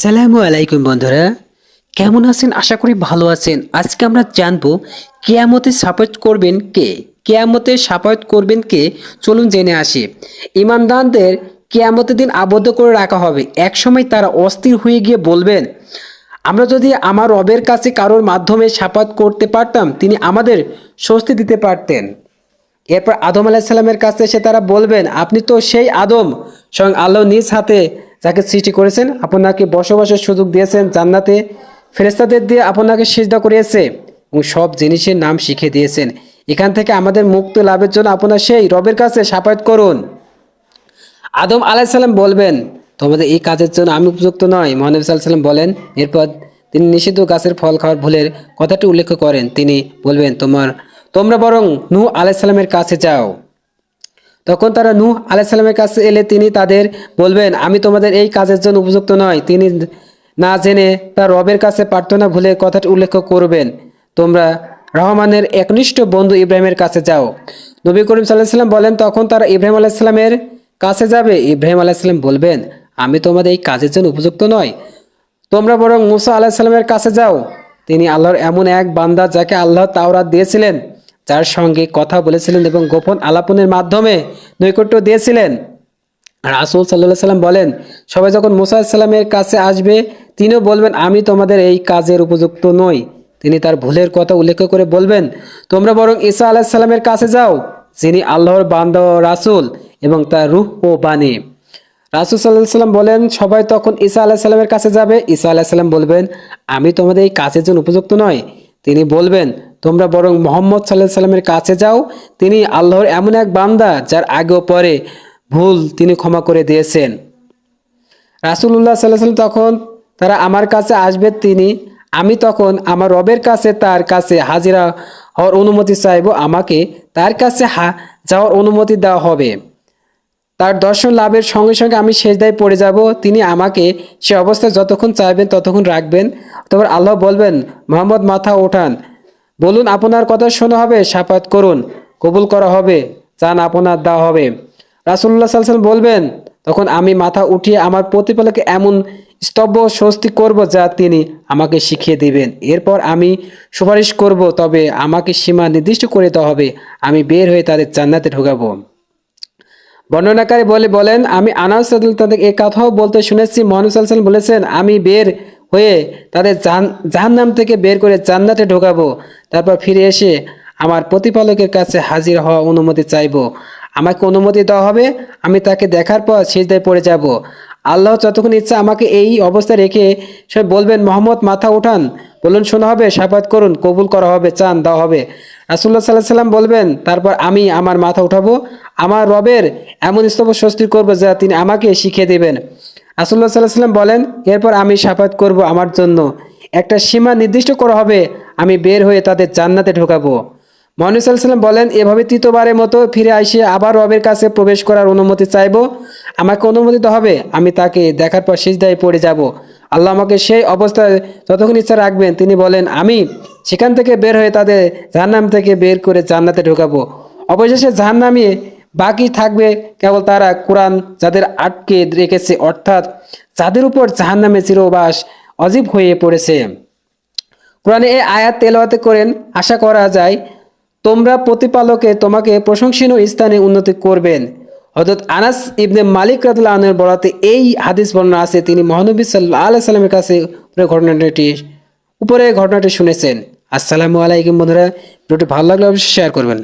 আসসালামু আলাইকুম বন্ধুরা। কেমন আছেন? আশা করি ভালো আছেন। আজকে আমরা জানব, কেয়ামতে সাপোর্ট করবেন কে? কেয়ামতে সাপোর্ট করবেন কে? চলুন জেনে আসি। ইমানদানদের কেয়ামতের দিন আবদ্ধ করে রাখা হবে। একসময় তারা অস্থির হয়ে গিয়ে বলবেন, আমরা যদি আমার রবের কাছে কারোর মাধ্যমে সাপাত করতে পারতাম, তিনি আমাদের স্বস্তি দিতে পারতেন। এরপর আদম আলাহিসাল্লামের কাছে এসে তারা বলবেন, আপনি তো সেই আদম, স্বয়ং আল্লাহ নিজ হাতে যাকে সৃষ্টি করেছেন, আপনাকে বসবাসের সুযোগ দিয়েছেন জান্নাতে। ফেরেস্তাদের দিয়ে আপনাকে সিজদা করিয়েছে এবং সব জিনিসের নাম শিখে দিয়েছেন। এখান থেকে আমাদের মুক্ত লাভের জন্য আপনার সেই রবের কাছে সাপায়াত করুন। আদম আলাইসাল্লাম বলবেন, তোমাদের এই কাজের জন্য আমি উপযুক্ত নয়। মহানবী সাল্লাম বলেন, এরপর তিনি নিষিদ্ধ গাছের ফল খাওয়ার ভুলের কথাটি উল্লেখ করেন। তিনি বলবেন, তোমার, তোমরা বরং নূহ আলাইসাল্লামের কাছে যাও। তখন তারা নূহ আলাইসাল্লামের কাছে এলে তিনি তাদের বলবেন, আমি তোমাদের এই কাজের জন্য উপযুক্ত নয়। তিনি না জেনে তার রবের কাছে প্রার্থনা ভুলে কথাটি উল্লেখ করবেন, তোমরা রহমানের একনিষ্ঠ বন্ধু ইব্রাহিমের কাছে যাও। নবী করিম সাল্লাহ সাল্লাম বলেন, তখন তারা ইব্রাহিম আলাইসাল্লামের কাছে যাবে। ইব্রাহিম আলাইসাল্লাম বলবেন, আমি তোমাদের এই কাজের জন্য উপযুক্ত নয়। তোমরা বরং মুসা আলাহ সাল্লামের কাছে যাও। তিনি আল্লাহর এমন এক বান্দা যাকে আল্লাহ তাওরাত দিয়েছিলেন। যার সঙ্গে কথা বলেছিলেন এবং গোপন আলাপনের মাধ্যমে নৈকট্য দিয়েছিলেন। রাসুল সাল্লাহ সাল্লাম বলেন, সবাই যখন মুসা সাল্লামের কাছে আসবে, তিনিও বলবেন, আমি তোমাদের এই কাজের উপযুক্ত নই। তিনি তার ভুলের কথা উল্লেখ করে বলবেন, তোমরা বরং ঈসা আলাহ সাল্লামের কাছে যাও, যিনি আল্লাহর বান্দা রাসুল এবং তার রূহ ও বাণী। রাসুল সাল্লাহ সাল্লাম বলেন, সবাই তখন ঈসা আলাহ সাল্লামের কাছে যাবে। ঈসা আলাহ সাল্লাম বলবেন, আমি তোমাদের এই কাজের জন্য উপযুক্ত নয় তিনি বলবেন তোমরা বরং মোহাম্মদ সাল্লাহ সাল্লামের কাছে যাও, তিনি আল্লাহর এমন এক বান্দা যার আগে ও পরে ভুল তিনি ক্ষমা করে দিয়েছেন। রাসুল্লাহ সাল্লাহ সাল্লাম তখন তারা আমার কাছে আসবে, তিনি, আমি তখন আমার রবের কাছে, তার কাছে হাজিরা হওয়ার অনুমতি চাইব, আমাকে তার কাছে হা, যাওয়ার অনুমতি দেওয়া হবে। তার দর্শন লাভের সঙ্গে সঙ্গে আমি শেষ সেজদায় পড়ে যাব, তিনি আমাকে সে অবস্থায় যতক্ষণ চাইবেন ততক্ষণ রাখবেন। তারপর আল্লাহ বলবেন, মোহাম্মদ, মাথা ওঠান। বলুন, আপনার কথা শোনা হবে সাফাত করুন, কবুল করা হবে চান আপনার দেওয়া হবে। রাসুল্লাহ সাল্লাম বলবেন, তখন আমি মাথা উঠিয়ে আমার প্রতিপালকে এমন স্তব্ধ স্বস্তি করব যা তিনি আমাকে শিখিয়ে দিবেন। এরপর আমি সুপারিশ করব, তবে আমাকে সীমা নির্দিষ্ট করে দেওয়া হবে। আমি বের হয়ে তাদের জান্নাতে ঢোকাবো। বর্ণনাকারী বলে বলেন, আমি আনাস তাদের এই কথাও বলতে শুনেছি। মহানুস সাল্লাম বলেছেন, আমি বের হয়ে তাদের জাহান নাম থেকে বের করে জান্নাতে ঢোকাবো। তারপর ফিরে এসে আমার প্রতিপালকের কাছে হাজির হওয়া অনুমতি চাইব। আমাকে অনুমতি দেওয়া হবে, আমি তাকে দেখার পর সেজদায় পড়ে যাব। আল্লাহ যতক্ষণ ইচ্ছা আমাকে এই অবস্থা রেখে সে বলবেন, মোহাম্মদ, মাথা উঠান। বলুন, শোনা হবে, সাফাত করুন, কবুল করা হবে, চান, দেওয়া হবে। রাসুল্লাহ সাল্লাহ সাল্লাম বলবেন, তারপর আমি আমার মাথা উঠাবো, আমার রবের এমন স্তব স্বস্তি করব যা তিনি আমাকে শিখিয়ে দেবেন। রাসুল্লাহ সাল্লাহ সাল্লাম বলেন, এরপর আমি সাফাত করব আমার জন্য। একটা সীমা নির্দিষ্ট করা হবে, আমি বের হয়ে তাদের জান্নাতে ঢোকাবো। মহানুস সাল্লাম বলেন, এভাবে তৃতীয়বারের মতো ফিরে আসে, আবার রবের কাছে প্রবেশ করার অনুমতি চাইব। আমাকে অনুমতি দেওয়া হবে, আমি তাকে দেখার পর সিজদায় পড়ে যাব। আল্লাহ আমাকে সেই অবস্থায় যতক্ষণ ইচ্ছা রাখবেন, তিনি বলেন, আমি সেখান থেকে বের হয়ে তাদের জাহান্নাম থেকে বের করে জান্নাতে ঢোকাবো। অবশেষে জাহান্নামিয়ে বাকি থাকবে কেবল তারা কোরআন যাদের আটকে রেখেছে, অর্থাৎ যাদের উপর জাহান্নামে চিরবাস অজীব হয়ে পড়েছে। কোরআনে এই আয়াত তেলাওয়াতে করেন, আশা করা যায় তোমরা প্রতিপালকে তোমাকে প্রশংসনীয় স্থানে উন্নতি করবেন। অর্থাৎ আনাস ইবনে মালিক রাতুল্লাহ আনের বলাতে এই হাদিস বর্ণনা আছে। তিনি মহানবী সাল্লাহ আল্লাহ সাল্লামের কাছে উপরে ঘটনাটি উপরে ঘটনাটি শুনেছেন। আসসালামু আলাইকুম বন্ধুরা, ভিডিওটি ভালো লাগলে অবশ্যই শেয়ার করবেন।